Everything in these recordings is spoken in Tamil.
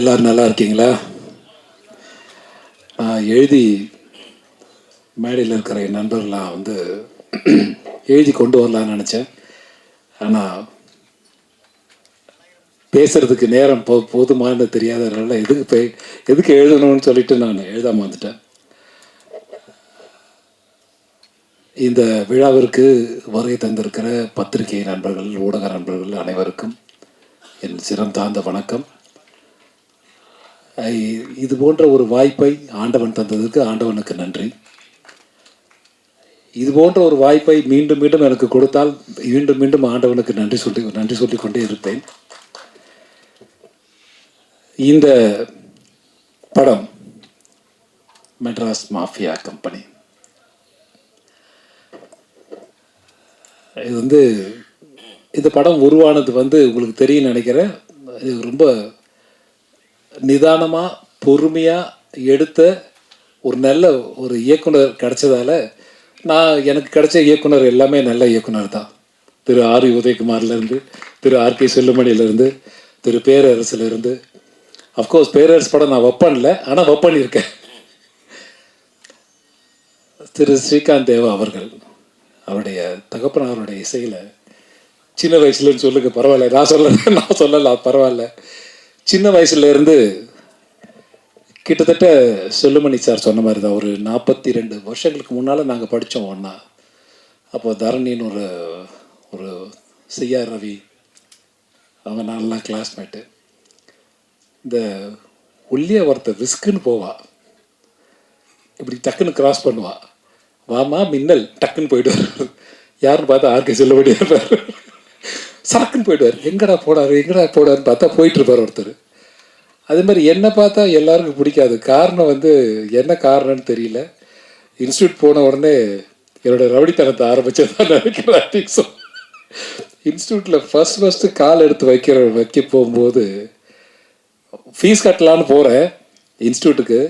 எல்லோரும் நல்லா இருக்கீங்களா? நான் எழுதி மேடையில் இருக்கிற என் நண்பர்களாம் வந்து எழுதி கொண்டு வரலான்னு நினச்சேன். ஆனால் பேசுகிறதுக்கு நேரம் போ போதுமானது தெரியாதனால எதுக்கு போய் எதுக்கு எழுதணும்னு சொல்லிட்டு நான் எழுதாம வந்துட்டேன். இந்த விழாவிற்கு வருகை தந்திருக்கிற பத்திரிகை நண்பர்கள் ஊடக நண்பர்கள் அனைவருக்கும் என் சிரம் தாழ்ந்த வணக்கம். இது போன்ற ஒரு வாய்ப்பை ஆண்டவன் தந்ததுக்கு ஆண்டவனுக்கு நன்றி. இது போன்ற ஒரு வாய்ப்பை மீண்டும் மீண்டும் எனக்கு கொடுத்தால் மீண்டும் மீண்டும் ஆண்டவனுக்கு நன்றி சொல்லி நன்றி சொல்லிக்கொண்டே இருப்பேன். இந்த படம் மெட்ராஸ் மாஃபியா கம்பெனி. இது வந்து இந்த படம் உருவானது வந்து உங்களுக்கு தெரியும் நினைக்கிறேன். இது ரொம்ப நிதானமாக பொறுமையாக எடுத்த ஒரு நல்ல ஒரு இயக்குனர் கிடைச்சதால நான் எனக்கு கிடைச்ச இயக்குனர் எல்லாமே நல்ல இயக்குனர் தான். திரு ஆர் உதயகுமார்லேருந்து திரு ஆர் கே செல்லுமணியிலேருந்து திரு பேரரசுலேருந்து. அஃப்கோர்ஸ் பேரரசு படம் நான் வைப்பேன்ல ஆனால் வைப்பண்ணிருக்கேன் திரு ஸ்ரீகாந்த் தேவா அவர்கள் அவருடைய தகப்பனாருடைய இசையில் சின்ன வயசுலன்னு சொல்லுங்க பரவாயில்ல. நான் சொல்ல நான் சொல்லல பரவாயில்ல. சின்ன வயசுல இருந்து கிட்டத்தட்ட செல்லுமணி சார் சொன்ன மாதிரி தான் ஒரு நாற்பத்தி ரெண்டு வருஷங்களுக்கு முன்னால் நாங்கள் படித்தோம் ஒன்றா அப்போ தரணின்னு ஒரு ஒரு சிஆர் ரவி அவங்க நான்லாம் கிளாஸ்மேட்டு இந்த ஒல்லிய ஒருத்த விஸ்குன்னு போவா. இப்படி டக்குன்னு கிராஸ் பண்ணுவா. வாமா மின்னல் டக்குன்னு போயிடுவார் யாருன்னு பார்த்தா ஆர்கே செல்லுபடி இருப்பார் சரக்குன்னு போயிடுவார். எங்கடா போடாரு எங்கடா போடாருன்னு பார்த்தா போயிட்டு இருப்பார் ஒருத்தர். அதே மாதிரி என்னை பார்த்தா எல்லாருக்கும் பிடிக்காது. காரணம் வந்து என்ன காரணம்னு தெரியல. இன்ஸ்டியூட் போன உடனே என்னோட ரவுடித்தனத்தை ஆரம்பித்ததான் நினைக்கிறேன் ஐ இன்ஸ்டியூட்டில் ஃபஸ்ட் ஃபஸ்ட்டு கால் எடுத்து வைக்கிற வைக்க போகும்போது ஃபீஸ் கட்டலான்னு போகிறேன் இன்ஸ்டியூட்டுக்கு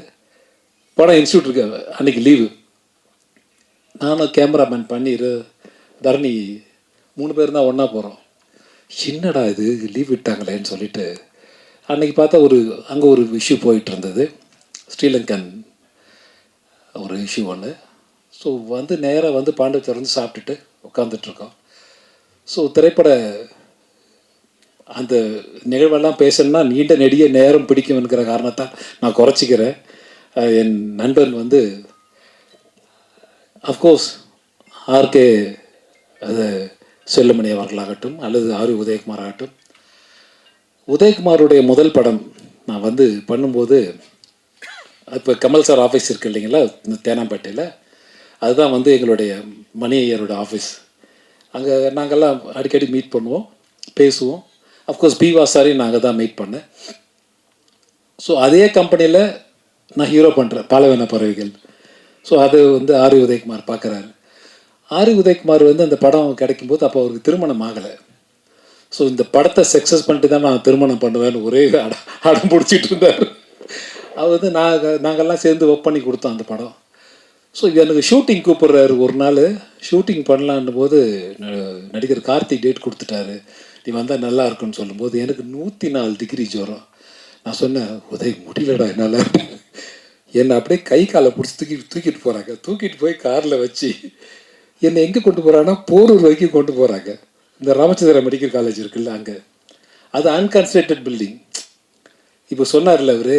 போனால் இன்ஸ்டியூட்டுக்கு அன்றைக்கி லீவு நானும் கேமராமேன் பண்ணிரு தரணி மூணு பேர் தான் ஒன்றா போகிறோம் என்னடா இது லீவ் விட்டாங்களேன்னு சொல்லிட்டு அன்னைக்கு பார்த்தா ஒரு அங்கே ஒரு இஷ்யூ போயிட்டு இருந்தது ஸ்ரீலங்கன் ஒரு இஷ்யூ ஒன்று ஸோ வந்து நேராக வந்து பாண்டிச்சேரி வந்து சாப்பிட்டுட்டு உட்காந்துட்ருக்கோம் ஸோ திரைப்பட அந்த நிகழ்வெல்லாம் பேசணும்னா நீண்ட நெடிய நேரம் பிடிக்கும்ங்கிற காரணத்தை நான் குறைச்சிக்கிறேன். என் நண்பன் வந்து அஃப்கோர்ஸ் ஆர்கே அது செல்லுமணி அவர்களாகட்டும் அல்லது ஆர் உதயகுமார் ஆகட்டும் உதயகுமாருடைய முதல் படம் நான் வந்து பண்ணும்போது இப்போ கமல் சார் ஆஃபீஸ் இருக்கு இல்லைங்களா இந்த தேனாம்பேட்டையில். அதுதான் வந்து எங்களுடைய மணி ஐயரோட ஆஃபீஸ் அங்கே நாங்கள்லாம் அடிக்கடி மீட் பண்ணுவோம் பேசுவோம். அஃப்கோர்ஸ் பிவா சாரையும் நாங்கள் தான் மீட் பண்ணேன். ஸோ அதே கம்பெனியில் நான் ஹீரோ பண்ணுறேன் பாலவன பறவைகள். ஸோ அது வந்து ஆரி உதயகுமார் பார்க்குறாரு ஆரி உதயகுமார் வந்து அந்த படம் கிடைக்கும்போது அப்போ அவருக்கு திருமணம் ஆகலை. ஸோ இந்த படத்தை சக்ஸஸ் பண்ணிட்டு தான் நான் திருமணம் பண்ணுவேன்னு ஒரே அட அடம் பிடிச்சிட்டு இருந்தார். அவர் வந்து நாங்கள் நாங்கள்லாம் சேர்ந்து ஒர்க் பண்ணி கொடுத்தோம் அந்த படம். ஸோ எனக்கு ஷூட்டிங் கூப்பிட்றாரு ஒரு நாள். ஷூட்டிங் பண்ணலான் போது ந- நடிகர் கார்த்திக் டேட் கொடுத்துட்டாரு. நீ வந்தால் நல்லா இருக்குன்னு சொல்லும்போது எனக்கு நூற்றி நாலு டிகிரி ஜுரம். நான் சொன்னேன் உதய் முடியலடா என்னால். என்னை அப்படியே கை காலை பிடிச்சி தூக்கி தூக்கிட்டு போகிறாங்க தூக்கிட்டு போய் காரில் வச்சு என்னை எங்கே கொண்டு போகிறாங்கன்னா போரூர் வரைக்கும் கொண்டு போகிறாங்க இந்த ராமச்சந்திரா மெடிக்கல் காலேஜ் இருக்குல்ல அங்கே. அது அன்கன்ஸ்ட்ரக்டட் பில்டிங் இப்போ சொன்னார்ல அவர்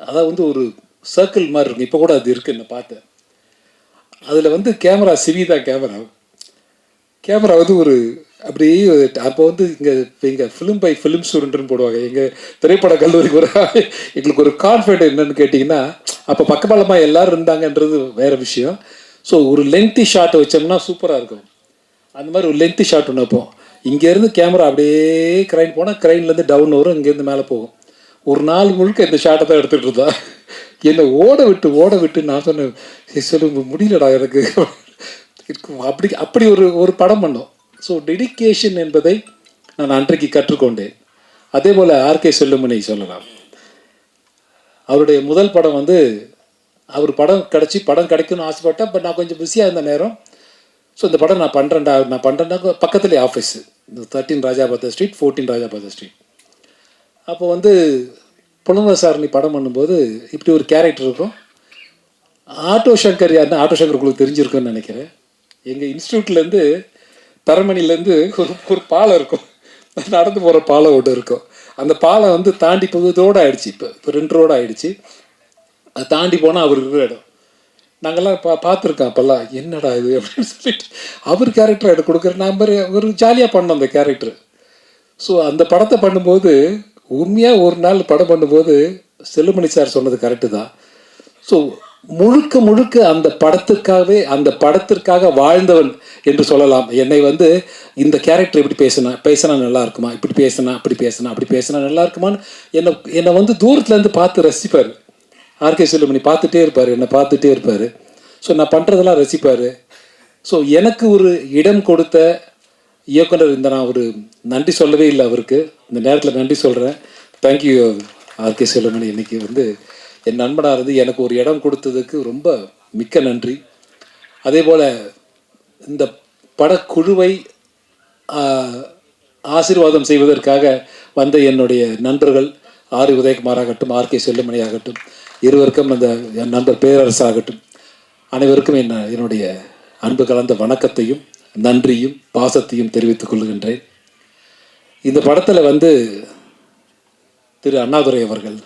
அதான் வந்து ஒரு சர்க்கிள் மாதிரி இருக்கும். இப்போ கூட அது இருக்குது நான் பார்த்தேன். அதில் வந்து கேமரா சிவிதா கேமரா கேமரா வந்து ஒரு அப்படியே அப்போ வந்து இங்கே இங்கே ஃபிலிம் பை ஃபிலிம் ஸ்டூடெண்ட்னு போடுவாங்க. எங்கள் திரைப்பட கல்லூரிக்கு ஒரு எங்களுக்கு ஒரு கான்ஃபிடென்ட் என்னன்னு கேட்டிங்கன்னா அப்போ பக்கபலமாக எல்லோரும் இருந்தாங்கன்றது வேறு விஷயம். ஸோ ஒரு லென்த்தி ஷாட் வச்சோம்னா சூப்பராக இருக்கும். அந்த மாதிரி ஒரு லென்த்தி ஷாட் ஒன்று வைப்போம். இங்கேருந்து கேமரா அப்படியே கிரைன் போனால் கிரைன்லேருந்து டவுன் வரும் இங்கேருந்து மேலே போகும். ஒரு நாள் முழுக்க இந்த ஷாட்டை தான் எடுத்துகிட்டு இருந்தா. என்னை ஓட விட்டு ஓட விட்டு நான் சொன்னேன் "சரி, சொல்லு முடியலடா எனக்கு. இருக்கும். அப்படி அப்படி ஒரு ஒரு படம் பண்ணோம். ஸோ டெடிகேஷன் என்பதை நான் அன்றைக்கு கற்றுக்கொண்டேன். அதே போல் ஆர்கே செல்லுமணி சொல்லலாம். அவருடைய முதல் படம் வந்து அவர் படம் கிடச்சி படம் கிடைக்கும்னு ஆசைப்பட்டேன் பட் நான் கொஞ்சம் பிஸியாக இருந்த நேரம். ஸோ இந்த படம் நான் பண்ணுறேன்டா நான் பண்ணுறேன்னா பக்கத்துலேயே ஆஃபீஸு இந்த தேர்ட்டீன் ராஜாபாத ஸ்ட்ரீட் ஃபோர்டீன் ராஜாபாத ஸ்ட்ரீட் அப்போ வந்து புலவர் சார் நீ படம் பண்ணும்போது இப்படி ஒரு கேரக்டர் இருக்கும். ஆட்டோ சங்கர் யாருன்னா ஆட்டோ சங்கர் உங்களுக்கு தெரிஞ்சிருக்குன்னு நினைக்கிறேன். எங்கள் இன்ஸ்டியூட்லேருந்து தரமணிலேருந்து ஒரு ஒரு பாலம் இருக்கும். நடந்து போகிற பாலம் ஒன்று இருக்கும். அந்த பாலம் வந்து தாண்டி போகுது ரோடு ஆயிடுச்சு. இப்போ இப்போ ரெண்டு ரோடு ஆயிடுச்சு. அதை தாண்டி போனால் அவர் இருக்கிற இடம். நாங்கள்லாம் பா பார்த்துருக்கோம் அப்போல்லாம் என்னடா இது அப்படின்னு சொல்லிட்டு. அவர் கேரக்டர் எடுத்து கொடுக்குற நான் ஒரு ஜாலியாக பண்ணோம் அந்த கேரக்டர் ஸோ அந்த படத்தை பண்ணும்போது உண்மையாக ஒரு நாள் படம் பண்ணும்போது செல்லுமணி சார் சொன்னது கரெக்டு தான். ஸோ முழுக்க முழுக்க அந்த படத்துக்காகவே அந்த படத்திற்காக வாழ்ந்தவன் என்று சொல்லலாம். என்னை வந்து இந்த கேரக்டர் இப்படி பேசினா பேசினா நல்லா இருக்குமா? இப்படி பேசினா அப்படி பேசினா அப்படி பேசினா நல்லா இருக்குமான்னு என்னை என்னை வந்து தூரத்துலேருந்து பார்த்து ரசிப்பார். ஆர்கே செல்லுமணி பார்த்துட்டே இருப்பார் என்னை பார்த்துட்டே இருப்பார். ஸோ நான் பண்ணுறதெல்லாம் ரசிப்பார். ஸோ எனக்கு ஒரு இடம் கொடுத்த இயக்குனர் இந்த நான் ஒரு நன்றி சொல்லவே இல்லை அவருக்கு. இந்த நேரத்தில் நன்றி சொல்கிறேன் தேங்க்யூ ஆர்கே செல்லுமணி. இன்னைக்கு வந்து என் நண்பனாக இருந்து எனக்கு ஒரு இடம் கொடுத்ததுக்கு ரொம்ப மிக்க நன்றி. அதே போல் இந்த படக்குழுவை ஆசீர்வாதம் செய்வதற்காக வந்த என்னுடைய நண்பர்கள் ஆர். உதயகுமார் ஆகட்டும் ஆர்கே செல்லுமணி ஆகட்டும் இருவருக்கும் அந்த என் நண்பர் பேரரசு ஆகட்டும் அனைவருக்கும் என்ன என்னுடைய அன்பு கலந்த வணக்கத்தையும் நன்றியும் பாசத்தையும் தெரிவித்துக் கொள்கின்றேன். இந்த படத்தில் வந்து திரு அண்ணாதுரை அவர்கள்.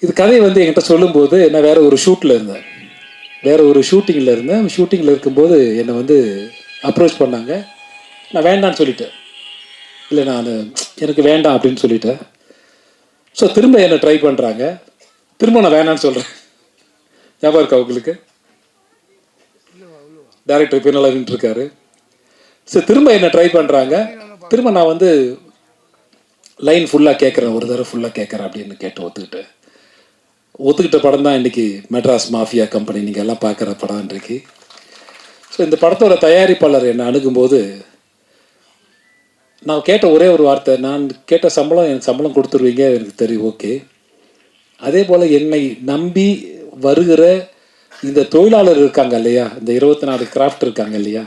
இது கதை வந்து என்கிட்ட சொல்லும்போது நான் வேற ஒரு ஷூட்டில் இருந்தேன். வேற ஒரு ஷூட்டிங்கில் இருந்தேன். ஷூட்டிங்கில் இருக்கும்போது என்னை வந்து அப்ரோச் பண்ணாங்க. நான் வேண்டான்னு சொல்லிட்டேன். இல்லை நான் எனக்கு வேண்டாம் அப்படின்னு சொல்லிட்டேன். ஸோ திரும்ப என்னை ட்ரை பண்ணுறாங்க திரும்ப நான் வேணான்னு சொல்கிறேன் ஞாபகம் இருக்கா உங்களுக்கு? டேரக்டர் பின்னால் இருக்காரு? ஸோ திரும்ப என்ன ட்ரை பண்ணுறாங்க திரும்ப நான் வந்து லைன் ஃபுல்லாக கேட்குறேன் ஒரு தடவை ஃபுல்லாக கேட்குறேன் அப்படின்னு கேட்டு ஒத்துக்கிட்டேன் ஒத்துக்கிட்ட படம் தான் இன்றைக்கி மெட்ராஸ் மாஃபியா கம்பெனி. நீங்கள் எல்லாம் பார்க்குற படம் இன்றைக்கு. ஸோ இந்த படத்தோட தயாரிப்பாளர் என்னை அணுகும்போது நான் கேட்ட ஒரே ஒரு வார்த்தை நான் கேட்ட சம்பளம் எனக்கு சம்பளம் கொடுத்துருவீங்க எனக்கு தெரியும் ஓகே. அதே போல் என்னை நம்பி வருகிற இந்த தொழிலாளர் இருக்காங்க இல்லையா இந்த இருபத்தி நாலு கிராஃப்ட் இருக்காங்க இல்லையா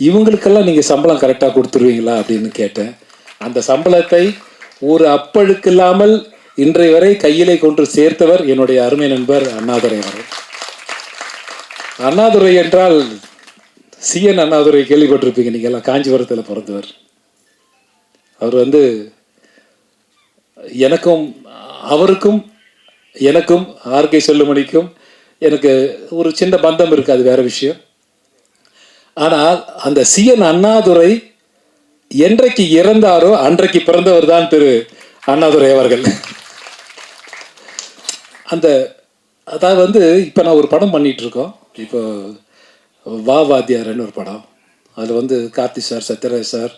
இவங்களுக்கெல்லாம் நீங்கள் சம்பளம் கரெக்டாக கொடுத்துருவீங்களா அப்படின்னு கேட்டேன். அந்த சம்பளத்தை ஒரு அப்பழுக்கு இல்லாமல் இன்றைய வரை கையிலே கொண்டு சேர்த்தவர் என்னுடைய அருமை நண்பர் அண்ணாதுரை அவர் அண்ணாதுரை என்றால் சிஎன் அண்ணாதுரை கேள்விப்பட்டிருப்பீங்க நீங்கள் எல்லாம் காஞ்சிபுரத்தில் பிறந்தவர். அவர் வந்து எனக்கும் அவருக்கும் எனக்கும் ஆர்கே செல்லுமணிக்கும் எனக்கு ஒரு சின்ன பந்தம் இருக்குது அது வேற விஷயம். ஆனால் அந்த சிஎன் அண்ணாதுரை என்றைக்கு இறந்தாரோ அன்றைக்கு பிறந்தவர் தான் திரு அண்ணாதுரை அவர்கள். அந்த அதாவது வந்து இப்போ நான் ஒரு படம் பண்ணிகிட்ருக்கோம் இப்போ வா வாத்தியார்னு ஒரு படம். அதில் வந்து Karthi sir Sathyaraj sir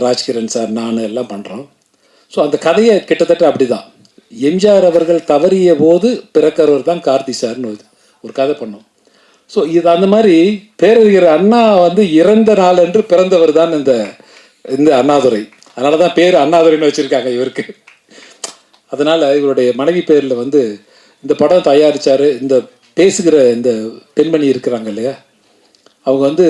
Rajkiran sir நான் எல்லாம் பண்ணுறோம் ஸோ அந்த கதையை கிட்டத்தட்ட அப்படிதான். எம்ஜிஆர் அவர்கள் தவறிய போது பிறக்கிறவர் தான் கார்த்தி சார்னு ஒரு- ஒரு கதை பண்ணோம். ஸோ இது அந்த மாதிரி பேரறிஞர் அண்ணா வந்து இறந்த நாள் என்று பிறந்தவர் தான் இந்த இந்த அண்ணாதுரை. அதனால தான் பேர் அண்ணாதுரைன்னு வச்சுருக்காங்க இவருக்கு. அதனால் இவருடைய மனைவி பேரில் வந்து இந்த படம் தயாரித்தார் இந்த பேசுகிற இந்த பெண்மணி இருக்கிறாங்க இல்லையா? அவங்க வந்து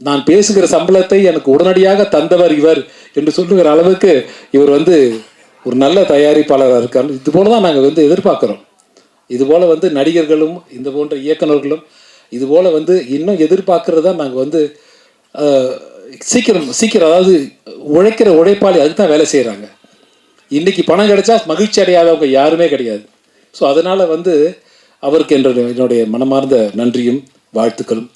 நான் பேசுகிற சம்பளத்தை எனக்கு உடனடியாக தந்தவர் இவர் என்று சொல்லுகிற அளவுக்கு இவர் வந்து ஒரு நல்ல தயாரிப்பாளராக இருக்கார். இது போல தான் நாங்கள் வந்து எதிர்பார்க்குறோம். இது போல் வந்து நடிகர்களும் இந்த போன்ற இயக்குனர்களும் இது போல் வந்து இன்னும் எதிர்பார்க்குறது தான் நாங்கள் வந்து சீக்கிரம் சீக்கிரம் அதாவது உழைக்கிற உழைப்பாளி அதுக்கு தான் வேலை செய்கிறாங்க இன்றைக்கி பணம் கிடைச்சா மகிழ்ச்சி அடையாதவங்க யாருமே கிடையாது. ஸோ அதனால் வந்து அவருக்கு என்ற என்னுடைய மனமார்ந்த நன்றியும் வாழ்த்துக்களும்.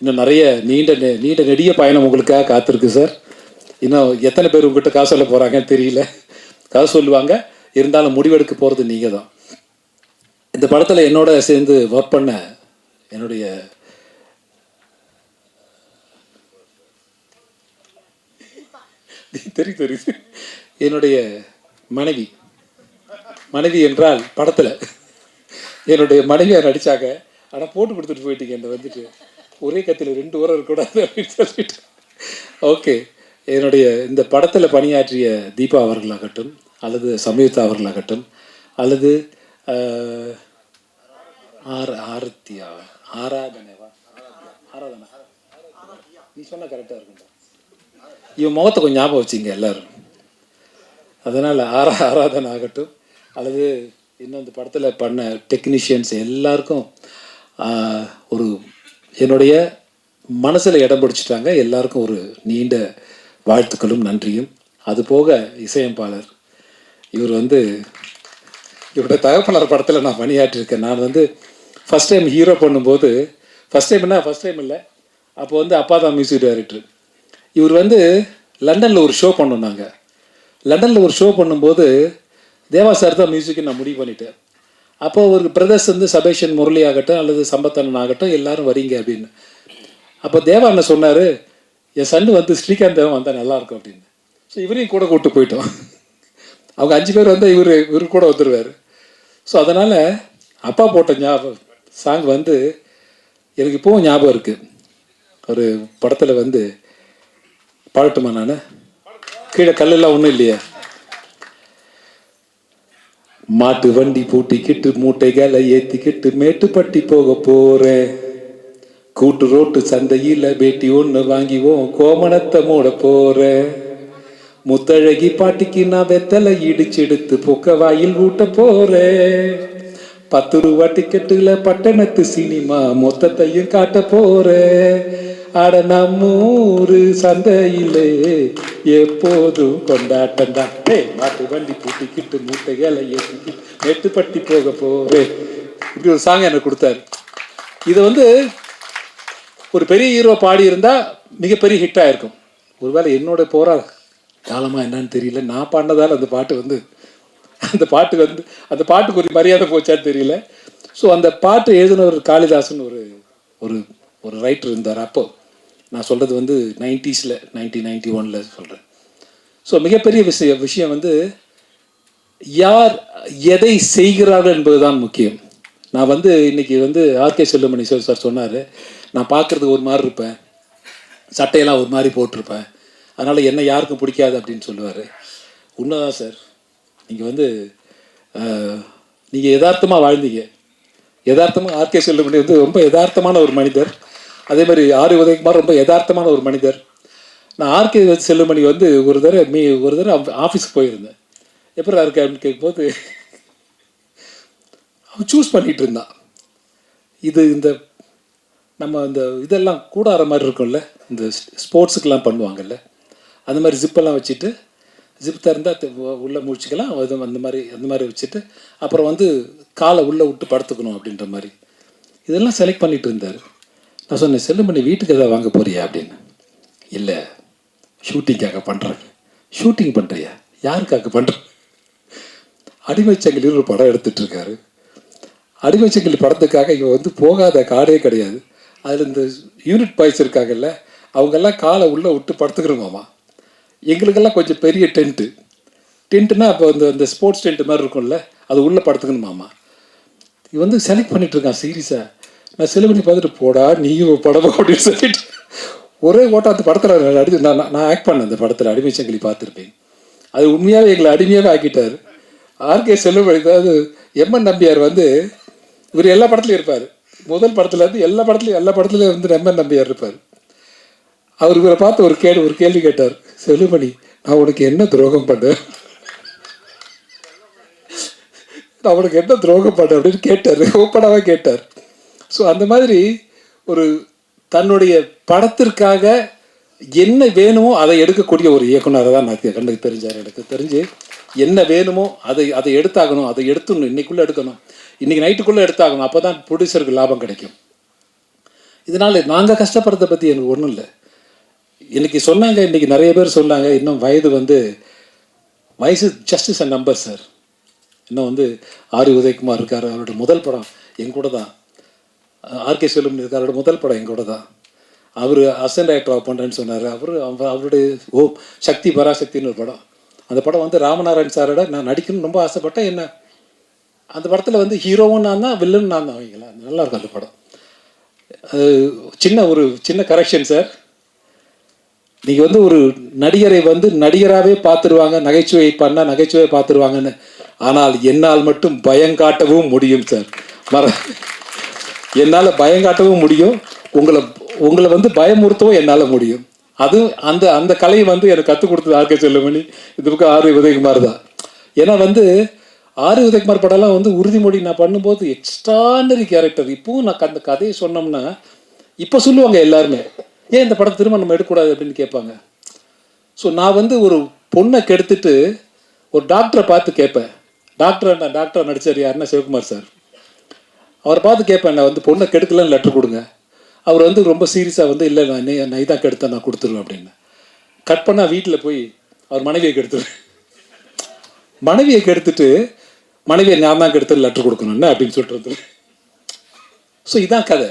இன்னும் நிறைய நீண்ட நீண்ட நெடிய பயணம் உங்களுக்காக காத்திருக்கு சார் இன்னும் எத்தனை பேர் உங்ககிட்ட காசு சொல்ல போகிறாங்கன்னு தெரியல. காசு சொல்லுவாங்க. இருந்தாலும் முடிவெடுக்க போகிறது நீங்கள் தான் இந்த படத்தில் என்னோட சேர்ந்து ஒர்க் பண்ண என்னுடைய தெரியும் தெரியுது. என்னுடைய மனைவி. மனைவி என்றால் படத்தில். என்னுடைய மனைவியை நடிச்சாங்க. ஆனால் போட்டு கொடுத்துட்டு போயிட்டீங்க இந்த வந்துட்டு. ஒரே கத்தில் ரெண்டு உரம் இருக்கக்கூடாது அப்படின்னு சொல்லிட்டு. ஓகே என்னுடைய இந்த படத்தில் பணியாற்றிய தீபா அவர்களாகட்டும் அல்லது சம்யுக்தா அவர்களாகட்டும் அல்லது ஆர் ஆரத்தியா ஆராதனைவா? ஆராதனா? நீ சொன்ன கரெக்டாக இருக்கும்டா. இவன் முகத்தை கொஞ்சம் ஞாபகம் வச்சுங்க எல்லாரும். அதனால் ஆரா ஆராதனை ஆகட்டும் அல்லது இன்னும் இந்த படத்தில் பண்ண டெக்னீஷியன்ஸ் எல்லாருக்கும் ஒரு என்னுடைய மனசில் இடம் பிடிச்சிட்டாங்க. எல்லாருக்கும் ஒரு நீண்ட வாழ்த்துக்களும் நன்றியும். அது போக இசையமைப்பாளர். இவர் வந்து இவருடைய தகப்பனார் படத்தில் நான் பணியாற்றிருக்கேன். நான் வந்து ஃபஸ்ட் டைம் ஹீரோ பண்ணும்போது ஃபஸ்ட் டைம்னா ஃபஸ்ட் டைம் இல்லை. அப்போ வந்து அப்பா தான் மியூசிக் டைரக்டர் இவர் வந்து லண்டனில் ஒரு ஷோ பண்ணோம் நாங்கள் லண்டனில் ஒரு ஷோ பண்ணும்போது தேவா சார் தான் மியூசிக்கு நான் முடிவு பண்ணிட்டேன். அப்போ ஒரு பிரதர்ஸ் வந்து சபேஷன் முரளி ஆகட்டும் அல்லது சம்பத்தனன் ஆகட்டும் எல்லாரும் வரீங்க அப்படின்னு. அப்போ தேவா என்ன சொன்னார் என் சன் வந்து ஸ்ரீகாந்த் தேவன் வந்தால் நல்லாயிருக்கும் அப்படின்னு. ஸோ இவரையும் கூட கூப்பிட்டு போயிட்டோம். அவங்க அஞ்சு பேர் வந்தால் இவர் இவர் கூட வந்துடுவார் ஸோ அதனால் அப்பா போட்ட ஞாபகம் சாங் வந்து எனக்கு இப்போவும் ஞாபகம் இருக்குது ஒரு படத்தில் வந்து பாடட்டுமா நான்? கீழே கல்லெல்லாம் ஒன்றும் இல்லையே. மாட்டு வண்டி பூட்டிக்கிட்டு மூட்டைகளை ஏத்திக்கிட்டு மேட்டுப்பட்டி போக போறேன். கூட்டு ரோட்டு சந்தையில் பேட்டி ஒன்று வாங்கிவோம் கோமணத்தை மூட போறேன். முத்தழகி பாட்டிக்கு நான் வெத்தலை இடிச்சு எடுத்து பொக்க வாயில் ஊட்ட போறேன். பத்து ரூபா டிக்கெட்டுல பட்டணத்து சினிமா மொத்தத்தையும் காட்ட போறேன். அட நம்மூரு சந்தையிலே எப்போதும் கொண்டாட்டம் தான். ஏ மாட்டு வண்டி பூட்டிக்கிட்டு மூட்டைகளை ஏற்றிக்கிட்டு நெட்டுப்பட்டி போக போறேன் இப்படி ஒரு சாங் எனக்கு கொடுத்தாரு. இதை வந்து ஒரு பெரிய ஹீரோ பாடி இருந்தா மிகப்பெரிய ஹிட் ஆயிருக்கும். ஒருவேளை என்னோட போரா காலமாக என்னன்னு தெரியல. நான் பாடினதால் அந்த பாட்டு வந்து அந்த பாட்டுக்கு வந்து அந்த பாட்டுக்கு ஒரு மரியாதை போச்சான்னு தெரியல. ஸோ அந்த பாட்டு எழுதினவர் காளிதாசன் ஒரு ஒரு ஒரு ரைட்டர் இருந்தார். அப்போ நான் சொல்கிறது வந்து நைன்டிஸில் நைன்டீன் நைன்டி ஒனில் சொல்கிறேன் ஸோ மிகப்பெரிய விஷய விஷயம் வந்து யார் எதை செய்கிறார்கள் என்பதுதான் முக்கியம். நான் வந்து இன்றைக்கி வந்து ஆர்கே செல்லுமணி சார் சார் சொன்னார் நான் பார்க்குறதுக்கு ஒரு மாதிரி இருப்பேன். சட்டையெல்லாம் ஒரு மாதிரி போட்டிருப்பேன். அதனால் என்ன யாருக்கும் பிடிக்காது அப்படின்னு சொல்லுவார். உண்மைதான் சார் நீங்கள் வந்து நீங்கள் யதார்த்தமாக வாழ்ந்தீங்க. யதார்த்தமாக ஆர்கே செல்லுமணி வந்து ரொம்ப யதார்த்தமான ஒரு மனிதர். அதே மாதிரி ஆறு உதயகுமார் ரொம்ப யதார்த்தமான ஒரு மனிதர். நான் ஆர்கே செல்லுமணி வந்து ஒரு தடவை மீ ஒரு தடவை ஆஃபீஸுக்கு போயிருந்தேன். எப்படி இருக்கு அப்படின்னு கேட்கும்போது அவன் சூஸ் பண்ணிட்டு இருந்தான். இது இந்த நம்ம இந்த இதெல்லாம் கூடாற மாதிரி இருக்கும்ல இந்த ஸ்போர்ட்ஸுக்கெல்லாம் பண்ணுவாங்கல்ல அந்த மாதிரி ஜிப்பெல்லாம் வச்சுட்டு ஜிப் திறந்தால் உள்ளே முடிச்சுக்கலாம் அது அந்த மாதிரி அந்த மாதிரி வச்சுட்டு அப்புறம் வந்து காலை உள்ளே விட்டு படுத்துக்கணும் அப்படின்ற மாதிரி. இதெல்லாம் செலக்ட் பண்ணிகிட்டு இருந்தார். நான் சொன்னேன் செல்லுமணி வீட்டுக்கு எதாவது வாங்க போறியா? அப்படின்னு. இல்லை ஷூட்டிங்காக பண்ணுறேன் ஷூட்டிங் பண்ணுறியா யாருக்காக பண்ணுற அடிமைச்சங்கிலின்னு ஒரு படம் எடுத்துட்ருக்காரு அடிமைச்சங்கிலி படத்துக்காக இவன் வந்து போகாத காடே கிடையாது. அதில் இந்த யூனிட் பாய்ஸ் இருக்காங்கல்ல அவங்கெல்லாம் காலை உள்ளே விட்டு படுத்துக்கிறோமாமா எங்களுக்கெல்லாம் கொஞ்சம் பெரிய டென்ட்டு டென்ட்டுனா அப்போ அந்த அந்த ஸ்போர்ட்ஸ் டென்ட் மாதிரி இருக்கும்ல அது உள்ளே படுத்துக்கணுமாமா? இவன் வந்து செலக்ட் பண்ணிட்டு இருக்கான் சீரியஸாக நான் செலவு பண்ணி பார்த்துட்டு போடா நீயும் படமா அப்படின்னு சொல்லிட்டு. ஒரே ஓட்டம் அந்த படத்தில் அடி நான் நான் நான் ஆக்ட் பண்ணேன் அந்த படத்தில் அடிமை சங்கிலி பார்த்துருப்பேன். அது உண்மையாகவே எங்களை அடிமையாகவே ஆக்கிட்டார். ஆர்கே செல்வமணி அதாவது எம்என் நம்பியார் வந்து இவர் எல்லா படத்துலையும் இருப்பார். முதல் படத்துலேருந்து எல்லா படத்துலையும் எல்லா படத்துலையும் வந்து எம்என் நம்பியார் இருப்பார். அவர் இவரை பார்த்து ஒரு கேள்வி ஒரு கேள்வி கேட்டார். செல்லுமணி நான் உனக்கு என்ன துரோகம் பண்ணேன்? நான் உனக்கு என்ன துரோகம் பண்ணேன் அப்படின்னு கேட்டார். ஓப்பனாக கேட்டார். ஸோ அந்த மாதிரி ஒரு தன்னுடைய படத்திற்காக என்ன வேணுமோ அதை எடுக்கக்கூடிய ஒரு இயக்குனரை தான் நான் கண்ணுக்கு தெரிஞ்சார். எனக்கு தெரிஞ்சு என்ன வேணுமோ அதை அதை எடுத்தாகணும் அதை எடுத்துடணும் இன்றைக்குள்ளே எடுக்கணும். இன்னைக்கு நைட்டுக்குள்ளே எடுத்தாகணும் அப்போ தான் ப்ரொடியூசருக்கு லாபம் கிடைக்கும். இதனால் நாங்கள் கஷ்டப்படுறதை பற்றி எனக்கு ஒன்றும் இல்லை. இன்னைக்கு சொன்னாங்க இன்றைக்கி நிறைய பேர் சொன்னாங்க இன்னும் வயது வந்து வயசு just is a number sir இன்னும் வந்து ஆரி உதயகுமார் இருக்கார் அவரோட முதல் படம் என் கூட தான். ஆர்கே செல்வம் இருக்காரோட முதல் படம் என் கூட தான். அவர் அசன் ஆக்டராக பண்ணுறேன்னு சொன்னார். அவர் அவருடைய ஓ சக்தி பராசக்தின்னு ஒரு படம். அந்த படம் வந்து ராமநாராயண் சாரோட நான் நடிக்கணும்னு ரொம்ப ஆசைப்பட்டேன். என்ன? அந்த படத்தில் வந்து ஹீரோவும் நான் தான் வில்லன் நான் தான் அவங்களா. நல்லா இருக்கும் அந்த படம். சின்ன ஒரு சின்ன கரெக்ஷன் சார் நீங்கள் வந்து ஒரு நடிகரை வந்து நடிகராகவே பார்த்துருவாங்க நகைச்சுவை பண்ணால் நகைச்சுவை பார்த்துருவாங்கன்னு. ஆனால் என்னால் மட்டும் பயங்காட்டவும் முடியும் சார் மற என்னால் பயங்காட்டவும் முடியும். உங்களை உங்களை வந்து பயமுறுத்தவும் என்னால் முடியும். அது அந்த அந்த கலையை வந்து எனக்கு கற்றுக் கொடுத்தது ஆர்கே செல்லுமணி இந்த பக்கம் ஆர் உதயகுமார் தான். ஏன்னா வந்து ஆர் உதயகுமார் படம்லாம் வந்து உறுதிமொழி நான் பண்ணும்போது எக்ஸ்ட்ரானரி கேரக்டர் இப்போவும் நான் அந்த கதையை சொன்னோம்னா இப்போ சொல்லுவாங்க எல்லாருமே ஏன் இந்த படத்தை திரும்ப நம்ம எடுக்கக்கூடாது? அப்படின்னு கேட்பாங்க. ஸோ நான் வந்து ஒரு பொண்ணை கெடுத்துட்டு ஒரு டாக்டரை பார்த்து கேட்பேன். டாக்டர் டாக்டரை டாக்டர் யாருன்னா சிவகுமார் சார். அவரை பார்த்து கேட்பேன் நான் வந்து பொண்ணை கெடுக்கலன்னு லெட்டர் கொடுங்க. அவர் வந்து ரொம்ப சீரியஸாக வந்து இல்லை நான் நீ- நான் இதான் கெடுத்தேன் நான் கொடுத்துருவேன் அப்படின்னு. கட் பண்ணால் வீட்டில் போய் அவர் மனைவியை கெடுத்துருவேன். மனைவியை கெடுத்துட்டு மனைவியை நான் தான் கெடுத்து லெட்டர் கொடுக்கணும்னு அப்படின்னு சொல்லிட்டு ஸோ இதான் கதை.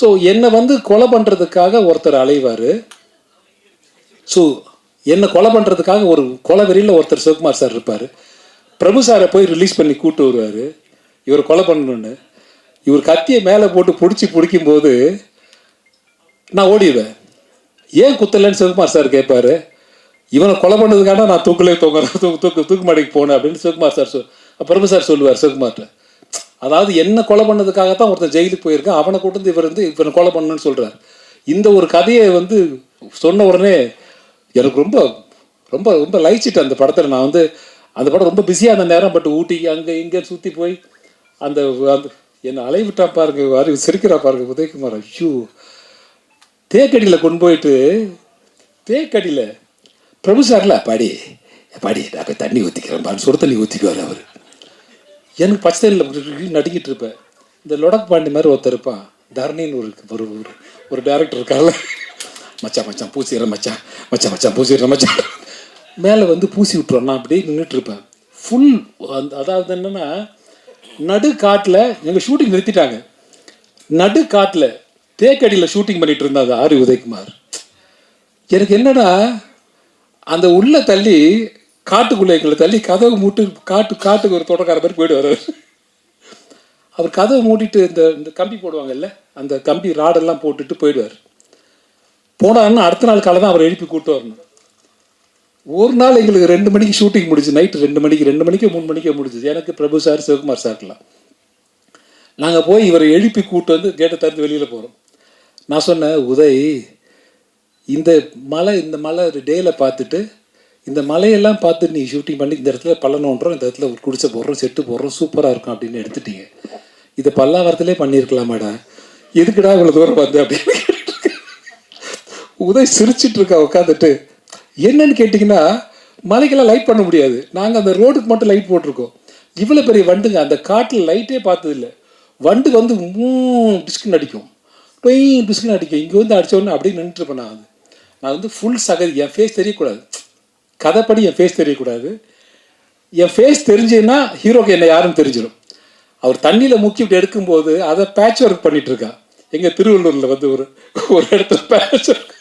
ஸோ என்னை வந்து கொலை பண்ணுறதுக்காக ஒருத்தர் அலைவார். ஸோ என்னை கொலை பண்ணுறதுக்காக ஒரு கொலை வெறியில் ஒருத்தர் சிவகுமார் சார் இருப்பார். பிரபு சாரை போய் ரிலீஸ் பண்ணி கூப்பிட்டு வருவார். இவர் கொலை பண்ணணுன்னு இவர் கத்தியை மேலே போட்டு பிடிச்சி பிடிக்கும்போது நான் ஓடிடுவேன். ஏன் குத்தலைன்னு சிவகுமார் சார் கேட்பாரு இவனை கொலை பண்ணதுக்காக நான் தூக்கலே தூங்குறேன் தூக்கு தூக்கு தூக்கு மாடிக்கு போனேன் அப்படின்னு சிவகுமார் சார் சொல் பிரபு சார் சொல்லுவார் சிவகுமார்ட்ட. அதாவது என்ன கொலை பண்ணதுக்காக தான் ஒருத்தன் ஜெயிலுக்கு போயிருக்கான் அவனை கூட்டந்து இவர் வந்து இவனை கொலை பண்ணணும்னு சொல்கிறார் இந்த ஒரு கதையை வந்து சொன்ன உடனே எனக்கு ரொம்ப ரொம்ப ரொம்ப லைச்சிட்டு அந்த படத்தில். நான் வந்து அந்த படம் ரொம்ப பிஸியாக அந்த நேரம் பட் ஊட்டி அங்கே இங்கே சுற்றி போய் அந்த அந்த என்னை அலைவிட்டா பாருங்க வாரி சிரிக்கிறா பாருங்க உதயகுமார். ஐயோ தேக்கடியில் கொண்டு போயிட்டு தேக்கடியில் பிரபு சார்ல பாடி பாடி நான் போய் தண்ணி ஊற்றிக்கிறேன் பாரு சுடு தண்ணி ஊற்றிக்குவார் அவர். எனக்கு பச்சை தண்ணியில் நடுங்கிட்டு இருப்பேன். இந்த லொடக் பாண்டி மாதிரி ஒருத்தர் இருப்பான். தரணின்னு ஒரு ஒரு ஒரு ஒரு டேரக்டர் இருக்கார்ல. மச்சான் மச்சான் பூசிடுறேன் மச்சான் மச்சான் மச்சான் பூசிடுறேன் மச்சான். மேலே வந்து பூசி விட்டுருவோம் நான் அப்படியே நின்றுட்டு இருப்பேன். ஃபுல் அந்த அதாவது என்னென்னா நடு காட்டில் எங்கள் ஷூட்டிங் நிறுத்திட்டாங்க. நடு காட்டில் தேக்கடியில் ஷூட்டிங் பண்ணிட்டு இருந்தார் ஆரி உதயகுமார். எனக்கு என்னன்னா அந்த உள்ள தள்ளி காட்டுக்குள்ளே எங்களை தள்ளி கதவு மூட்டு காட்டு காட்டுக்கு ஒரு தோட்டக்கார மாதிரி போயிடுவார் அவர் அவர் கதவை மூடிட்டு இந்த இந்த கம்பி போடுவாங்கல்ல அந்த கம்பி ராடெல்லாம் போட்டுட்டு போயிடுவார். போனாருன்னா அடுத்த நாள் காலை தான் அவர் எழுப்பி கூப்பிட்டு வரணும். ஒரு நாள் எங்களுக்கு ரெண்டு மணிக்கு ஷூட்டிங் முடிச்சு நைட்டு ரெண்டு மணிக்கு ரெண்டு மணிக்கு மூணு மணிக்கு முடிஞ்சுது. எனக்கு பிரபு சார் சிவகுமார் சார்லாம் நாங்கள் போய் இவரை எழுப்பி கூட்டு வந்து கேட்டை திறந்து வெளியில் போகிறோம் நான் சொன்னேன் உதய் இந்த மலை இந்த மலை டேயில் பார்த்துட்டு இந்த மலையெல்லாம் பார்த்து நீ ஷூட்டிங் பண்ணி இந்த இடத்துல பள்ளனோன்றோம் இந்த இடத்துல ஒரு குடிசை போடுறோம் செட்டு போடுறோம் சூப்பராக இருக்கும் அப்படின்னு எடுத்துட்டீங்க. இதை பல்லாவரத்திலே பண்ணியிருக்கலாமாடா? எதுக்குடா இவ்வளோ தூரம் வந்து அப்படின்னு உதய் சிரிச்சிட்டு இருக்கா உட்காந்துட்டு என்னன்னு கேட்டிங்கன்னா மலைக்கெல்லாம் லைட் பண்ண முடியாது. நாங்கள் அந்த ரோடுக்கு மட்டும் லைட் போட்டிருக்கோம். இவ்வளோ பெரிய வண்டுங்க அந்த காட்டில் லைட்டே பார்த்ததில்ல. வண்டு வந்து மூ டிஸ்கின் அடிக்கும். டொய் டிஸ்கின் அடிக்கும். இங்கே வந்து அடிச்ச உடனே அப்படியே நின்றுட்டு நான். வந்து நான் வந்து ஃபுல் சகதி. என் ஃபேஸ் தெரியக்கூடாது. கதைப்படி என் ஃபேஸ் தெரியக்கூடாது. என் ஃபேஸ் தெரிஞ்சுன்னா ஹீரோக்கு என்னை யாருன்னு தெரிஞ்சிடும். அவர் தண்ணியில் முக்கி விட்டு எடுக்கும்போது அதை பேட்ச் ஒர்க் பண்ணிகிட்ருக்கா எங்கள் திருவள்ளூரில் வந்து ஒரு ஒரு இடத்துல பேட்ச் ஒர்க்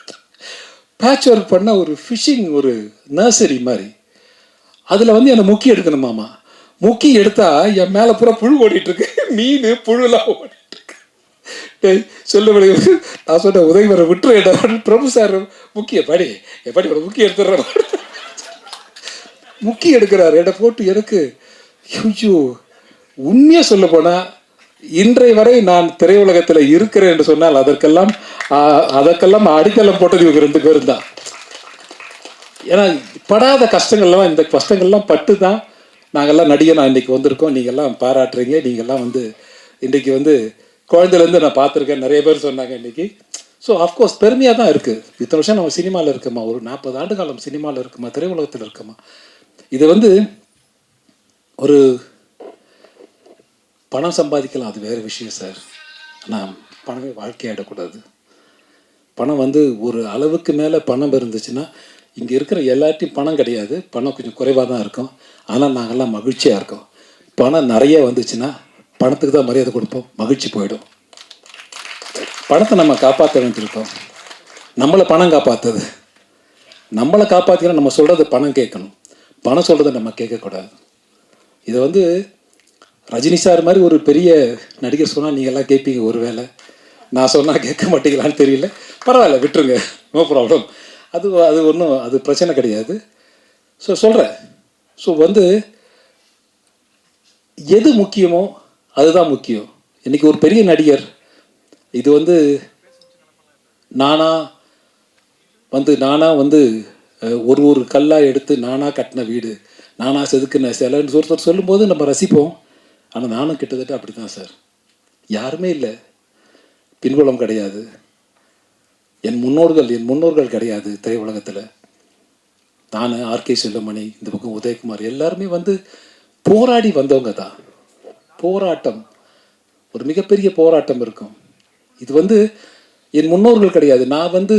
பேட்ச் ஒர்க் பண்ண ஒரு ஃபிஷிங் ஒரு நர்சரி மாதிரி. அதில் வந்து என்னை முக்கி எடுக்கணுமாமா முக்கி எடுத்தா என் மேலே பூரா புழு ஓடிட்டுருக்கு மீன் புழுலாம் ஓடிட்டுருக்கு டேய் சொல்ல நான் சொன்னேன் உதவி வர விட்டுரு பிரபு சார் முக்கிய படி. எப்படி ஒரு முக்கிய எடுத்துடுறேன். முக்கி எடுக்கிறார். எடை போட்டு எனக்கு ஐயோ உண்மையாக சொல்ல போனால் இன்றை வரை நான் திரையுலகத்தில் இருக்கிறேன் என்று சொன்னால் அதற்கெல்லாம் அதற்கெல்லாம் அடித்தளம் போட்டது இவங்க ரெண்டு பேரும் தான். ஏன்னா படாத கஷ்டங்கள்லாம் இந்த கஷ்டங்கள்லாம் பட்டு தான் நாங்கள்லாம் நடிகை நான் இன்றைக்கி வந்திருக்கோம். நீங்கள்லாம் பாராட்டுறீங்க. நீங்கள்லாம் வந்து இன்றைக்கி வந்து குழந்தைலேருந்து நான் பார்த்துருக்கேன். நிறைய பேர் சொன்னாங்க இன்னைக்கு. ஸோ அஃப்கோர்ஸ் பெருமையாக தான் இருக்குது இத்தனை வருஷம் நம்ம சினிமாவில் இருக்கோமா? ஒரு நாற்பது ஆண்டு காலம் சினிமாவில் இருக்குமா? திரையுலகத்தில் இருக்கோமா? இது வந்து ஒரு பணம் சம்பாதிக்கலாம் அது வேறு விஷயம் சார் ஆனால் பணமே வாழ்க்கையாயிடக்கூடாது பணம் வந்து ஒரு அளவுக்கு மேலே பணம் இருந்துச்சுன்னா இங்கே இருக்கிற எல்லார்ட்டையும் பணம் கிடையாது. பணம் கொஞ்சம் குறைவாக தான் இருக்கும். ஆனால் நாங்கள்லாம் மகிழ்ச்சியாக இருக்கோம். பணம் நிறைய வந்துச்சுன்னா பணத்துக்கு தான் மரியாதை கொடுப்போம். மகிழ்ச்சி போயிடும். பணத்தை நம்ம காப்பாற்ற வேண்டியிருக்கோம். நம்மளை பணம் காப்பாற்றுது நம்மளை காப்பாற்றினா நம்ம சொல்கிறது பணம் கேட்கணும். பணம் சொல்கிறத நம்ம கேட்கக்கூடாது. இதை வந்து ரஜினி சார் மாதிரி ஒரு பெரிய நடிகர் சொன்னால் நீங்கள் எல்லாம் கேட்பீங்க ஒருவேளை. நான் சொன்னால் கேட்க மாட்டீங்களான்னு தெரியல. பரவாயில்ல விட்டுருங்க. நோ ப்ராப்ளம் அது அது ஒன்றும் அது பிரச்சனை கிடையாது. ஸோ சொல்கிறேன் ஸோ வந்து எது முக்கியமோ அதுதான் முக்கியம். இன்றைக்கி ஒரு பெரிய நடிகர் இது வந்து நானா வந்து நானாக வந்து ஒரு ஒரு கல்லாக எடுத்து நானாக கட்டின வீடு நானாக செதுக்கின சிலைன்னு ஒருத்தர் சொல்லும்போது நம்ம ரசிப்போம். ஆனால் நானும் கிட்டத்தட்ட அப்படி தான் சார். யாருமே இல்லை. பின்புலம் கிடையாது. என் முன்னோர்கள் என் முன்னோர்கள் கிடையாது திரையுலகத்தில். நான் ஆர்கே செல்லமணி இந்த பக்கம் உதயகுமார் எல்லாருமே வந்து போராடி வந்தவங்க தான். போராட்டம். ஒரு மிகப்பெரிய போராட்டம் இருக்கும். இது வந்து என் முன்னோர்கள் கிடையாது. நான் வந்து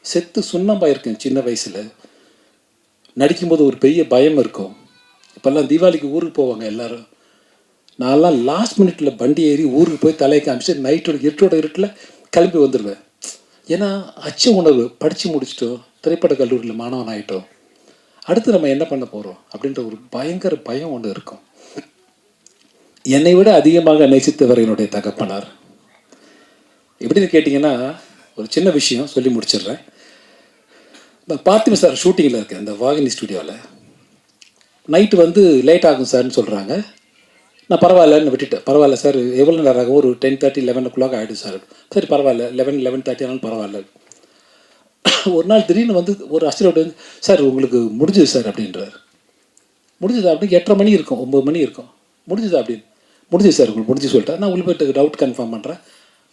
செத்து சுண்ணம்பாயிருக்கேன் சின்ன வயசில். நடிக்கும்போது ஒரு பெரிய பயம் இருக்கும். இப்போல்லாம் தீபாவளிக்கு ஊருக்கு போவாங்க எல்லாரும். நான்லாம் லாஸ்ட் மினிட்ல வண்டி ஏறி ஊருக்கு போய் தலையை காமிச்சு நைட்டோட இருட்டோட இருட்டில் கிளம்பி வந்துடுவேன் ஏன்னா அச்ச உணர்வு. படித்து முடிச்சிட்டோம் திரைப்பட கல்லூரியில் மாணவன் ஆகிட்டோம் அடுத்து நம்ம என்ன பண்ண போகிறோம் அப்படின்ற ஒரு பயங்கர பயம் ஒன்று இருக்கும். என்னை விட அதிகமாக நேசித்தவர் என்னுடைய தகப்பனார். எப்படின்னு கேட்டிங்கன்னா ஒரு சின்ன விஷயம் சொல்லி முடிச்சிடுறேன். இந்த பார்த்திப சார் ஷூட்டிங்கில் இருக்கேன் இந்த வாகினி ஸ்டுடியோவில் நைட்டு வந்து லேட் ஆகும் சார்னு சொல்கிறாங்க நான் பரவாயில்லன்னு விட்டுட்டேன் பரவாயில்ல சார் எவ்வளோ நேரம் ஆகும்? ஒரு ten thirty eleven o'clock ஆகிடும் சார் சரி பரவாயில்ல. லெவன் லெவன் தேர்ட்டி ஆனாலும் பரவாயில்ல. ஒரு நாள் திடீர்னு வந்து ஒரு அசிஸ்டன்ட் வந்து சார் உங்களுக்கு முடிஞ்சது சார் அப்படின்றார். முடிஞ்சது? அப்படின்னு எட்டரை மணி இருக்கும் ஒம்பது மணி இருக்கும். முடிஞ்சது? அப்படின்னு. முடிஞ்சது சார் உங்களுக்கு முடிஞ்சு சொல்லிட்டேன் நான் உங்களுக்கு போய்ட்டு டவுட் கன்ஃபார்ம் பண்ணுறேன்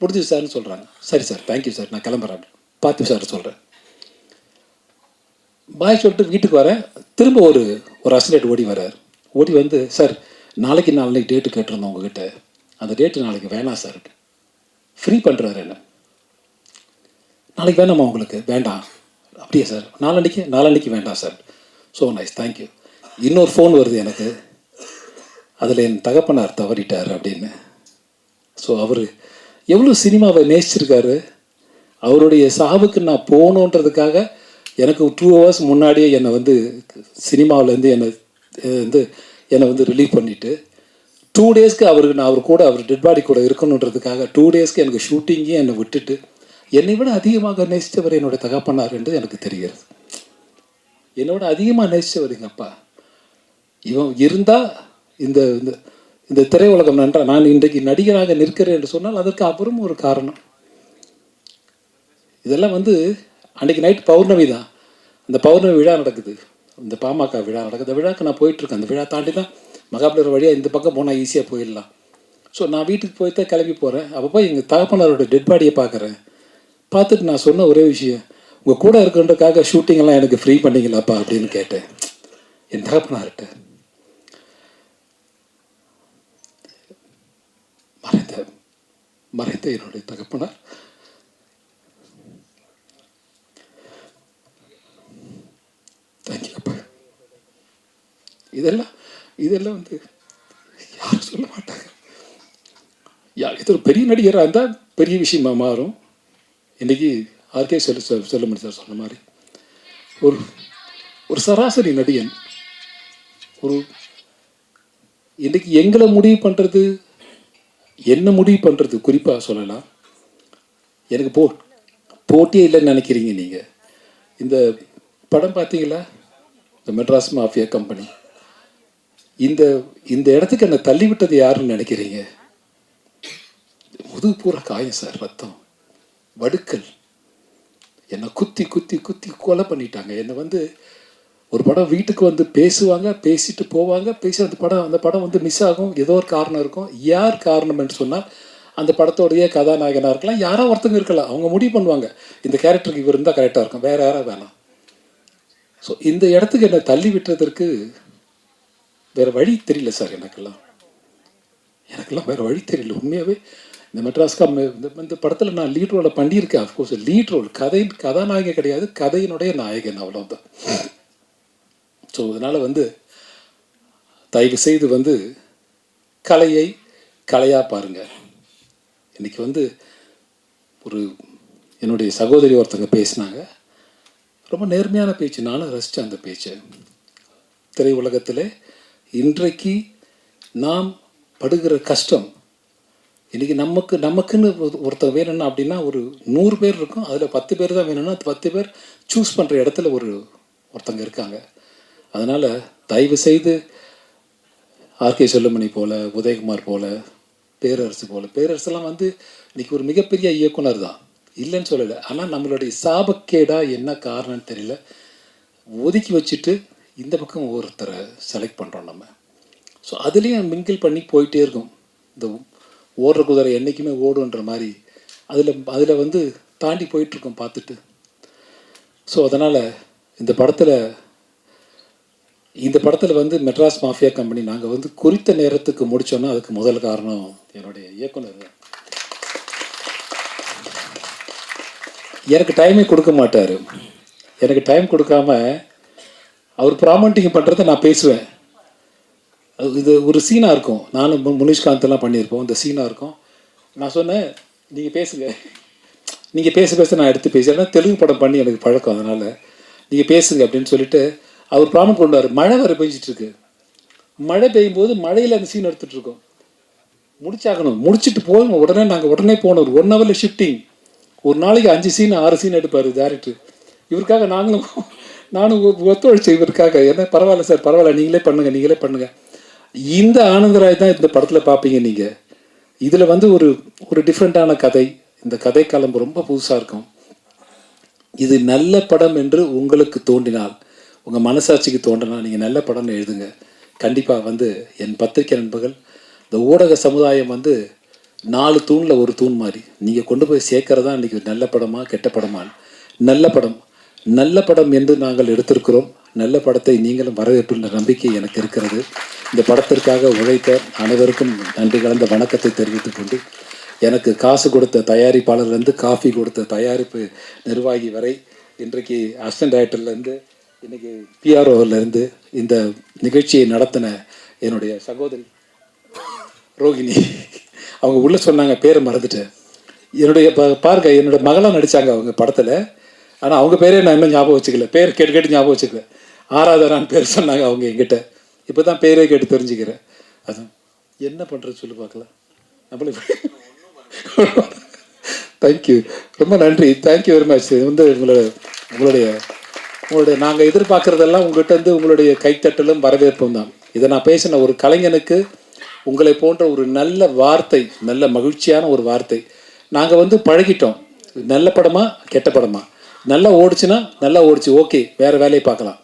முடிஞ்சது சார்னு சொல்கிறாங்க சரி சார் தேங்க்யூ சார் நான் கிளம்புறேன் பார்த்து சார் சொல்கிறேன் பாய் சொல்லிட்டு வீட்டுக்கு வரேன் திரும்ப ஒரு ஒரு அசிலேட் ஓடி வரார் ஓடி வந்து சார் நாளைக்கு நாளைக்கு டேட்டு கேட்டிருந்தோம் உங்ககிட்ட. அந்த டேட்டு நாளைக்கு வேணாம் சார் ஃப்ரீ பண்ணுறாரு என்ன? நாளைக்கு வேணாமா உங்களுக்கு? வேண்டாம். அப்படியே சார் நாளன்னைக்கு? நாளன்னைக்கு வேண்டாம் sir so nice thank you இன்னொரு ஃபோன் வருது எனக்கு. அதில் என் தகப்பனார் தவறிட்டார் அப்படின்னு. ஸோ அவர் எவ்வளோ சினிமாவை நேசிச்சிருக்காரு? அவருடைய சாவுக்கு நான் போகணுன்றதுக்காக எனக்கு டூ ஹவர்ஸ் முன்னாடியே என்னை வந்து சினிமாவிலேருந்து என்னை வந்து என்னை வந்து ரிலீவ் பண்ணிவிட்டு டூ டேஸ்க்கு அவருக்கு நான் அவர் கூட அவர் டெட் பாடி கூட இருக்கணுன்றதுக்காக டூ டேஸ்க்கு எனக்கு ஷூட்டிங்கே என்னை விட்டுட்டு என்னை விட அதிகமாக நேசித்தவர் என்னோடய தகப்பனார் என்று எனக்கு தெரிகிறது. என்னோட அதிகமாக நேசித்தவர் எங்கள் அப்பா. இவன் இருந்தால் இந்த இந்த இந்த திரையுலகம் நன்றா நான் இன்றைக்கு நடிகராக நிற்கிறேன் என்று சொன்னால் அதற்கு அப்புறம் ஒரு காரணம். இதெல்லாம் வந்து அன்றைக்கி நைட் பௌர்ணமி தான். அந்த பௌர்ணமி விழா நடக்குது. இந்த பாமக விழா நடக்குது. அந்த விழாக்கு நான் போயிட்டுருக்கேன். அந்த விழா தாண்டி தான் மகாபலிபுரம் வழியாக இந்த பக்கம் போனால் ஈஸியாக போயிடலாம். ஸோ நான் வீட்டுக்கு போய் தான் கிளம்பி போகிறேன் அப்போ போய் எங்கள் தகப்பனாரோட டெட் பாடியை பார்க்குறேன். பார்த்துட்டு நான் சொன்ன ஒரே விஷயம் உங்கள் கூட இருக்கிறதுக்காக ஷூட்டிங்கெல்லாம் எனக்கு ஃப்ரீ பண்ணீங்களாப்பா? அப்படின்னு கேட்டேன். என் தகப்பனார்கிட்ட மறைந்த மறைந்த என்னுடைய தகப்பனார். தேங்க்யூ இதெல்லாம் இதெல்லாம் வந்து யாரும் சொல்ல மாட்டாங்க. யா இது ஒரு பெரிய நடிகராக இருந்தால் பெரிய விஷயமா மாறும். இன்றைக்கி ஆர்கே சொல்ல சொல்ல சார் சொன்ன மாதிரி. ஒரு ஒரு சராசரி நடிகன் ஒரு இன்றைக்கி எங்களை முடிவு பண்ணுறது என்ன முடிவு பண்ணுறது குறிப்பாக சொல்லலாம். எனக்கு போ போட்டியே இல்லைன்னு நினைக்கிறீங்க நீங்கள் இந்த படம் பார்த்தீங்களா? இந்த மெட்ராஸ் மாஃபியா கம்பெனி. இந்த இந்த இடத்துக்கு என்னை தள்ளி விட்டது யாருன்னு நினைக்கிறீங்க? முதுகு பூரா காயம் சார் ரத்தம். வடுக்கல். என்னை குத்தி குத்தி குத்தி கொலை பண்ணிட்டாங்க. என்னை வந்து ஒரு படம் வீட்டுக்கு வந்து பேசுவாங்க பேசிட்டு போவாங்க பேசி அந்த படம் அந்த படம் வந்து மிஸ் ஆகும். ஏதோ ஒரு காரணம் இருக்கும். யார் காரணம் என்று சொன்னால் அந்த படத்தோடைய கதாநாயகனாக இருக்கலாம். யாரோ ஒருத்தங்க இருக்கலாம். அவங்க முடிவு பண்ணுவாங்க. இந்த கேரக்டருக்கு இவர் இருந்தால் கரெக்டாக இருக்கும். வேற யாராவது வேணாம் ஸோ இந்த இடத்துக்கு என்னை தள்ளி விட்டுறதற்கு வேற வழி தெரியல சார் எனக்கெல்லாம். எனக்கெல்லாம் வேற வழி தெரியல. உண்மையாகவே இந்த மெட்ராஸ்கா இந்த இந்த படத்தில் நான் லீட் ரோலை பண்ணியிருக்கேன் அஃப்கோர்ஸ் லீட் ரோல் கதை கதாநாயகன் கிடையாது கதையினுடைய நாயகன் அவ்வளோதான் ஸோ அதனால் வந்து தயவு செய்து வந்து கலையை கலையாக பாருங்கள் இன்றைக்கி வந்து ஒரு என்னுடைய சகோதரி ஒருத்தங்க பேசினாங்க. ரொம்ப நேர்மையான பேச்சு. நானும் ரசித்தேன் அந்த பேச்சை. திரையுலகத்தில் இன்றைக்கு நாம் படுகிற கஷ்டம் இன்றைக்கி நமக்கு நமக்குன்னு ஒரு- ஒருத்தர் வேணும்னா அப்படின்னா ஒரு நூறு பேர் இருக்கும். அதில் பத்து பேர் தான் வேணும்னா பத்து பேர் சூஸ் பண்ணுற இடத்துல ஒரு ஒருத்தங்க இருக்காங்க. அதனால் தயவு செய்து ஆர்கே செல்லுமணி போல் உதயகுமார் போல் பேரரசு போல் பேரரசுலாம் வந்து இன்றைக்கி ஒரு மிகப்பெரிய இயக்குனர் தான். இல்லைன்னு சொல்லலை. ஆனால் நம்மளுடைய சாபக்கேடாக என்ன காரணம்னு தெரியல. ஒதுக்கி வச்சுட்டு இந்த பக்கம் ஒருத்தரை செலக்ட் பண்ணுறோம் நம்ம. ஸோ அதுலேயும் மிங்கிள் பண்ணி போயிட்டே இருக்கும். இந்த ஓடுற குதிரை என்றைக்குமே ஓடுன்ற மாதிரி. அதில் அதில் வந்து தாண்டி போயிட்டுருக்கோம் பார்த்துட்டு. ஸோ அதனால் இந்த படத்தில் இந்த படத்தில் வந்து மெட்ராஸ் மாஃபியா கம்பெனி நாங்கள் வந்து குறித்த நேரத்துக்கு முடித்தோன்னா அதுக்கு முதல் காரணம் என்னுடைய இயக்குனர் எனக்கு டைமே கொடுக்க மாட்டார். எனக்கு டைம் கொடுக்காம அவர் ப்ராமண்டிங் பண்ணுறத நான் பேசுவேன். இது ஒரு சீனாக இருக்கும். நானும் முனிஷ்காந்தெல்லாம் பண்ணியிருப்போம். இந்த சீனாக இருக்கும். நான் சொன்னேன் நீங்கள் பேசுங்க. நீங்கள் பேச பேச நான் எடுத்து பேசுகிறேன் ஏன்னா தெலுங்கு படம் பண்ணி எனக்கு பழக்கம் அதனால். நீங்கள் பேசுங்க அப்படின்னு சொல்லிட்டு அவர் ப்ராமிட் கொண்டாரு மழை வர பெஞ்சிட்டு இருக்கு. மழை பெய்யும் போது மழையில் அந்த சீன் எடுத்துகிட்ருக்கோம் முடிச்சாகணும். முடிச்சிட்டு போகணும் உடனே நாங்கள் உடனே போனோம் ஒரு ஒன் ஹவரில் ஷிஃப்டிங் ஒரு நாளைக்கு அஞ்சு சீன் ஆறு சீன் எடுப்பார் டேரக்டர் இவருக்காக நாங்களும் நானும் ஒ- இவருக்காக என்ன பரவாயில்ல சார் பரவாயில்ல. நீங்களே பண்ணுங்கள் நீங்களே பண்ணுங்கள் இந்த ஆனந்தராய் தான் இந்த படத்தில் பார்ப்பீங்க நீங்கள் இதில் வந்து ஒரு ஒரு டிஃப்ரெண்ட்டான கதை. இந்த கதை காலம் ரொம்ப புதுசாக இருக்கும். இது நல்ல படம் என்று உங்களுக்கு தோன்றினால் உங்கள் மனசாட்சிக்கு தோன்றினால் நீங்கள் நல்ல படம்னு எழுதுங்க. கண்டிப்பாக வந்து என் பத்திரிகை நண்பர்கள் இந்த ஊடக சமுதாயம் வந்து நாலு தூணில் ஒரு தூண் மாதிரி நீங்கள் கொண்டு போய் சேர்க்கறதா இன்றைக்கி நல்ல படமா கெட்ட படமா? நல்ல படம். நல்ல படம் என்று நாங்கள் எடுத்திருக்கிறோம். நல்ல படத்தை நீங்களும் வரவேற்றுள்ள நம்பிக்கை எனக்கு இருக்கிறது. இந்த படத்திற்காக உழைத்த அனைவருக்கும் நன்றி கலந்த வணக்கத்தை தெரிவித்துக் கொண்டு எனக்கு காசு கொடுத்த தயாரிப்பாளர்லேருந்து காஃபி கொடுத்த தயாரிப்பு நிர்வாகி வரை இன்றைக்கு அசிஸ்டன்ட் டைரக்டர்லேருந்து இன்றைக்கி பிஆர்ஓலேருந்து இந்த நிகழ்ச்சியை நடத்தின என்னுடைய சகோதரி ரோகிணி. அவங்க உள்ளே சொன்னாங்க பேரை மறந்துட்டேன். என்னுடைய ப- பாருங்க என்னோட மகளாக நடித்தாங்க அவங்க படத்தில். ஆனால் அவங்க பேரே நான் இன்னும் ஞாபகம் வச்சுக்கல. பேர் கேட்டு கேட்டு ஞாபகம் வச்சுக்கல. ஆராதரான்னு பேர் சொன்னாங்க அவங்க எங்கிட்ட இப்போ தான் பேரே கேட்டு தெரிஞ்சுக்கிறேன். அது என்ன பண்ணுறது சொல்லி பார்க்கலாம் நம்மளே தேங்க்யூ ரொம்ப நன்றி. தேங்க்யூ வெரி மச் இது வந்து உங்களோட உங்களுடைய உங்களுடைய நாங்கள் எதிர்பார்க்குறதெல்லாம் உங்கள்கிட்ட உங்களுடைய கைத்தட்டலும் வரவேற்பும் தான். இதை நான் பேசின ஒரு கலைஞனுக்கு உங்களை போன்ற ஒரு நல்ல வார்த்தை நல்ல மகிழ்ச்சியான ஒரு வார்த்தை. நாங்கள் வந்து பழகிட்டோம். நல்ல படமா கெட்ட படமா. நல்லா ஓடுச்சுன்னா நல்லா ஓடிச்சு ஓகே வேறு வேலையை பார்க்கலாம்.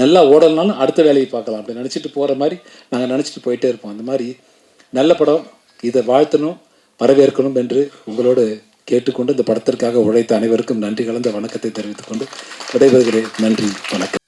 நல்லா ஓடலனாலும் அடுத்த வேலையை பார்க்கலாம். அப்படி நினச்சிட்டு போகிற மாதிரி நாங்கள் நினச்சிட்டு போயிட்டே இருப்போம். அந்த மாதிரி நல்ல படம். இதை வாழ்த்தணும் வரவேற்கணும் என்று உங்களோடு கேட்டுக்கொண்டு இந்த படத்திற்காக உழைத்த அனைவருக்கும் நன்றி கலந்த வணக்கத்தை தெரிவித்துக்கொண்டு விடைபெறுகிறேன். நன்றி வணக்கம்.